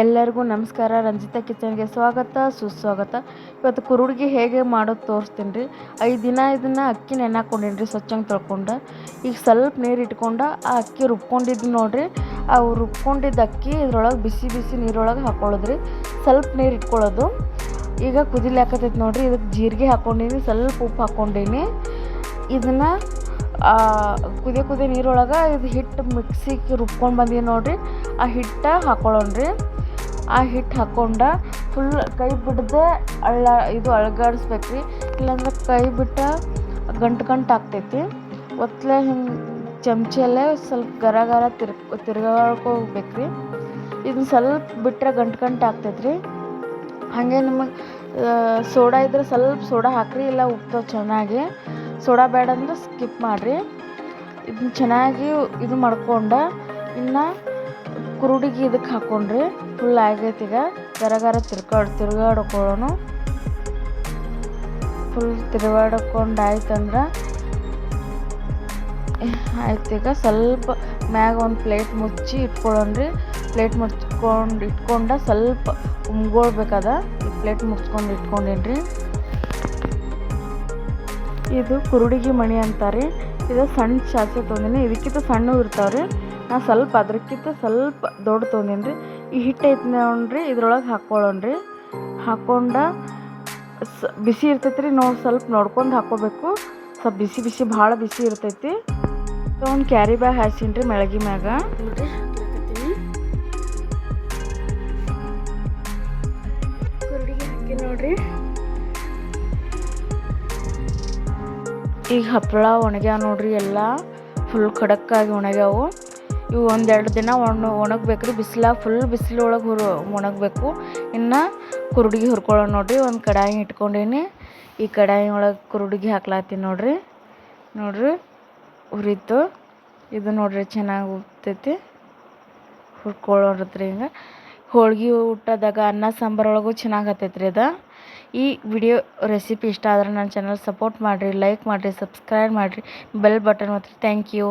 ಎಲ್ಲರಿಗೂ ನಮಸ್ಕಾರ. ರಂಜಿತಾ ಕಿಚನ್ಗೆ ಸ್ವಾಗತ, ಸುಸ್ವಾಗತ. ಇವತ್ತು ಕುರುಡ್ಗಿ ಹೇಗೆ ಮಾಡೋದು ತೋರಿಸ್ತೀನಿ ರೀ. ಐದು ದಿನ ಇದನ್ನು ಅಕ್ಕಿ ನೆನೆ ರೀ, ಸ್ವಚ್ಛಂಗೆ ತೊಳ್ಕೊಂಡು. ಈಗ ಸ್ವಲ್ಪ ನೀರು ಇಟ್ಕೊಂಡು ಆ ಅಕ್ಕಿ ರುಬ್ಕೊಂಡಿದ್ದು ನೋಡಿರಿ. ಅವು ರುಬ್ಕೊಂಡಿದ್ದ ಅಕ್ಕಿ ಇದ್ರೊಳಗೆ ಬಿಸಿ ಬಿಸಿ ನೀರೊಳಗೆ ಹಾಕ್ಕೊಳ್ಳೋದ್ರಿ ಸ್ವಲ್ಪ ನೀರು ಇಟ್ಕೊಳ್ಳೋದು. ಈಗ ಕುದಿಲಾಕತ್ತೈತೆ ನೋಡಿರಿ. ಇದಕ್ಕೆ ಜೀರಿಗೆ ಹಾಕ್ಕೊಂಡೀನಿ ಸ್ವಲ್ಪ ಉಪ್ಪು ಹಾಕ್ಕೊಂಡೀನಿ ಇದನ್ನು ಕುದಿ ಕುದಿ ನೀರೊಳಗೆ ಇದು ಹಿಟ್ಟು ಮಿಕ್ಸಿಗೆ ರುಬ್ಕೊಂಡು ಬಂದೀನಿ ನೋಡಿರಿ. ಆ ಹಿಟ್ಟು ಹಾಕ್ಕೊಳ್ಳೋಣ್ರಿ ಆ ಹಿಟ್ಟು ಹಾಕ್ಕೊಂಡ ಫುಲ್ ಕೈ ಬಿಡದೆ ಅಳ್ಳ ಇದು ಅಳ್ಗಾಡಿಸ್ಬೇಕು ರೀ ಇಲ್ಲಾಂದ್ರೆ ಕೈ ಬಿಟ್ಟ ಗಂಟು ಗಂಟು ಆಗ್ತೈತಿ. ಒತ್ತಲೆ ಹಿಂಗೆ ಚಮಚಲ್ಲೇ ಸ್ವಲ್ಪ ಗರ ಗರ ತಿರ್ಗ್ ತಿರ್ಗಾಡ್ಕೋಬೇಕು ರೀ ಇದನ್ನ ಸ್ವಲ್ಪ ಬಿಟ್ಟರೆ ಗಂಟು ಗಂಟು ಆಗ್ತೈತೆ ರೀ ಹಾಗೆ ನಿಮಗೆ ಸೋಡಾ ಇದ್ರೆ ಸ್ವಲ್ಪ ಸೋಡಾ ಹಾಕ್ರಿ, ಇಲ್ಲ ಉಪ್ತಾವ ಚೆನ್ನಾಗಿ. ಸೋಡಾ ಬೇಡ ಅಂದ್ರೆ ಸ್ಕಿಪ್ ಮಾಡಿರಿ. ಇದನ್ನ ಚೆನ್ನಾಗಿ ಇದು ಮಾಡ್ಕೊಂಡು ಇನ್ನು ಕುರುಡಿಗೆ ಇದಕ್ಕೆ ಹಾಕೊಂಡ್ರಿ. ಫುಲ್ ಆಗೈತಿ ಈಗ. ಗರ ಗರ ತಿರ್ಗಾಡ್ ತಿರ್ಗಾಡ್ಕೊಳ್ಳೋಣ ಫುಲ್ ತಿರ್ಗಾಡ್ಕೊಂಡು ಆಯ್ತಂದ್ರೆ ಆಯ್ತು ಈಗ. ಸ್ವಲ್ಪ ಮ್ಯಾಗ ಒಂದು ಪ್ಲೇಟ್ ಮುಚ್ಚಿ ಇಟ್ಕೊಳ್ಳೋಣ್ರಿ. ಪ್ಲೇಟ್ ಮುಚ್ಕೊಂಡು ಇಟ್ಕೊಂಡ ಸ್ವಲ್ಪ ಉಮ್ಗೊಳ್ಬೇಕದ ಈ ಪ್ಲೇಟ್ ಮುಚ್ಕೊಂಡು ಇಟ್ಕೊಂಡೇನ್ರಿ. ಇದು ಕುರುಡಿಗೆ ಮಣಿ ಅಂತಾರೆ ಇದು ಸಣ್ಣ ಶಾಸ್ತ್ರ ತೊಂದಿನಿ ಇದಕ್ಕಿಂತ ಸಣ್ಣ ಇರ್ತಾವ್ರಿ. ನಾ ಸ್ವಲ್ಪ ಅದಕ್ಕಿಂತ ಸ್ವಲ್ಪ ದೊಡ್ಡ ತೊಗೊಂಡೀನಿ ರೀ ಈ ಹಿಟ್ಟು ಐತಿ ನೋಡ್ರಿ, ಇದ್ರೊಳಗೆ ಹಾಕ್ಕೊಳ್ಳೋಣ್ರಿ ಹಾಕ್ಕೊಂಡ ಸ ಬಿಸಿ ಇರ್ತೈತಿ ರೀ ನೋಡಿ, ಸ್ವಲ್ಪ ನೋಡ್ಕೊಂಡು ಹಾಕ್ಕೋಬೇಕು ಸ್ವಲ್ಪ ಬಿಸಿ ಬಿಸಿ, ಭಾಳ ಬಿಸಿ ಇರ್ತೈತಿ. ಒಂದು ಕ್ಯಾರಿ ಬ್ಯಾಗ್ ಹಾಸೀನಿ ರೀ ಮೆಳಗಿ ಮ್ಯಾಗ. ನೋಡ್ರಿ ಈಗ ಹಪ್ಪಳ ಒಣಗ್ಯಾವ ನೋಡ್ರಿ ಎಲ್ಲ. ಫುಲ್ ಖಡಕ್ಕಾಗಿ ಒಣಗ್ಯಾವು. ಇವು ಒಂದೆರಡು ದಿನ ಒಣ ಒಣಗ್ಬೇಕು ರೀ ಫುಲ್ ಬಿಸಿಲು ಒಳಗೆ ಹುರು, ಒಣಗಬೇಕು. ಇನ್ನು ಕುರುಡಿಗೆ ಹುರ್ಕೊಳ್ಳೋಣ ನೋಡಿರಿ. ಒಂದು ಕಡಾಯಿ ಇಟ್ಕೊಂಡೀನಿ. ಈ ಕಡಾಯಿ ಒಳಗೆ ಕುರುಡಿಗೆ ಹಾಕ್ಲಾತೀನಿ ನೋಡಿರಿ. ನೋಡಿರಿ, ಹುರಿತು. ಇದು ನೋಡಿರಿ ಚೆನ್ನಾಗಿ ಉಪ್ತೈತಿ ಹುರ್ಕೊಳ್ಳೋದ್ರಿ ಹಿಂಗೆ. ಹೋಳ್ಗೆ ಊಟದಾಗ ಅನ್ನ ಸಾಂಬಾರೊಳಗೂ ಚೆನ್ನಾಗಿ ಹತ್ತೈತೆ ರೀ ಅದು. ಈ ವಿಡಿಯೋ ರೆಸಿಪಿ ಇಷ್ಟ ಆದ್ರೆ ನನ್ನ ಚಾನಲ್ ಸಪೋರ್ಟ್ ಮಾಡಿರಿ, ಲೈಕ್ ಮಾಡಿರಿ, ಸಬ್ಸ್ಕ್ರೈಬ್ ಮಾಡಿರಿ. ಬೆಲ್ ಬಟನ್ ಮಾತ್ರ ಥ್ಯಾಂಕ್ ಯು.